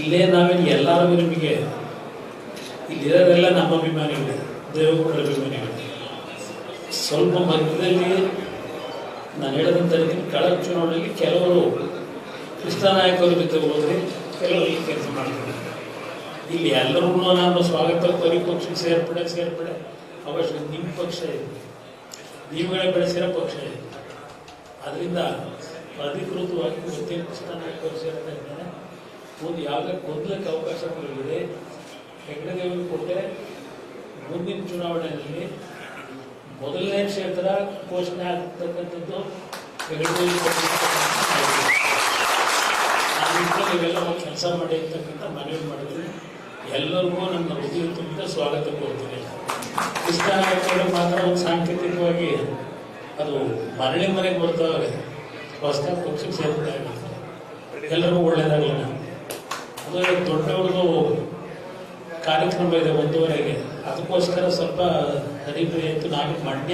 ಇಲ್ಲೇ ನಾವೇನು ಎಲ್ಲರ ನಿಮಗೆ ಇಲ್ಲಿರೋರೆಲ್ಲ ನಮ್ಮ ಅಭಿಮಾನಿಗಳು ದೇವೇಗೌಡರ ಅಭಿಮಾನಿಗಳು. ಸ್ವಲ್ಪ ಮಧ್ಯದಲ್ಲಿ ನಾನು ಹೇಳದಂತ ರೀತಿ ಕಳೆದ ಚುನಾವಣೆಯಲ್ಲಿ ಕೆಲವರು ಕೃಷ್ಣ ನಾಯಕರು ಜೊತೆ ಹೋದರೆ ಕೆಲವರು ಈ ಕೆಲಸ ಮಾಡ್ತಾರೆ. ಇಲ್ಲಿ ಎಲ್ಲರೂ ನಾನು ಸ್ವಾಗತ ಕೋರಿ ಪಕ್ಷಕ್ಕೆ ಸೇರ್ಪಡೆ ಸೇರ್ಪಡೆ. ಅವಶ್ಯ ನಿಮ್ಮ ಪಕ್ಷ ಇದೆ. ನೀವುಗಳೇ ಬೆಳೆಸಿರೋ ಪಕ್ಷ ಇದೆ. ಅದರಿಂದ ಅಧಿಕೃತವಾಗಿ ಗೊತ್ತೇ ಕೃಷ್ಣನಾಯಕ್ ಅವರು ಸೇರ್ತಾ ಇದ್ದಾರೆ. ಒಂದು ಯಾವುದೇ ಗೊಂದಲಕ್ಕೆ ಅವಕಾಶಗಳಿದೆ ಹೆಗ್ಗಡೆದೇವರು ಕೊಟ್ಟರೆ ಮುಂದಿನ ಚುನಾವಣೆಯಲ್ಲಿ ಮೊದಲನೇ ಕ್ಷೇತ್ರ ಘೋಷಣೆ ಆಗ್ತಕ್ಕಂಥದ್ದು ಹೆಗ್ಗಡೆದೇವರು ಆ ನೀವೆಲ್ಲ ನೀವೆಲ್ಲ ಕೆಲಸ ಮಾಡಿ ಅಂತಕ್ಕಂಥ ಮನವಿ ಮಾಡಿದ್ರೆ. ಎಲ್ಲರಿಗೂ ನನ್ನ ಹೃದಯ ತುಂಬ ಸ್ವಾಗತ ಕೋರ್ತೀನಿ ಕೃಷ್ಣನಾಯಕರು ಮಾತ್ರ ಒಂದು ಸಾಂಕೇತಿಕವಾಗಿ ಅದು ಮರಳಿ ಮನೆಗೆ ಬರ್ತಾವೆ ಹೊಸದಾಗಿ ಪಕ್ಷಕ್ಕೆ ಸೇರ್ಪಡೆ ಆಗುತ್ತೆ ಎಲ್ಲರಿಗೂ ಒಳ್ಳೇದಾಗಲ್ಲ ಅದು ದೊಡ್ಡವ್ರದ್ದು ಕಾರ್ಯಕ್ರಮ ಇದೆ ಒಂದೂವರೆಗೆ ಅದಕ್ಕೋಸ್ಕರ ಸ್ವಲ್ಪ ನಡೀತದೆ ಅಂತ ನಾನು ಮಂಡ್ಯ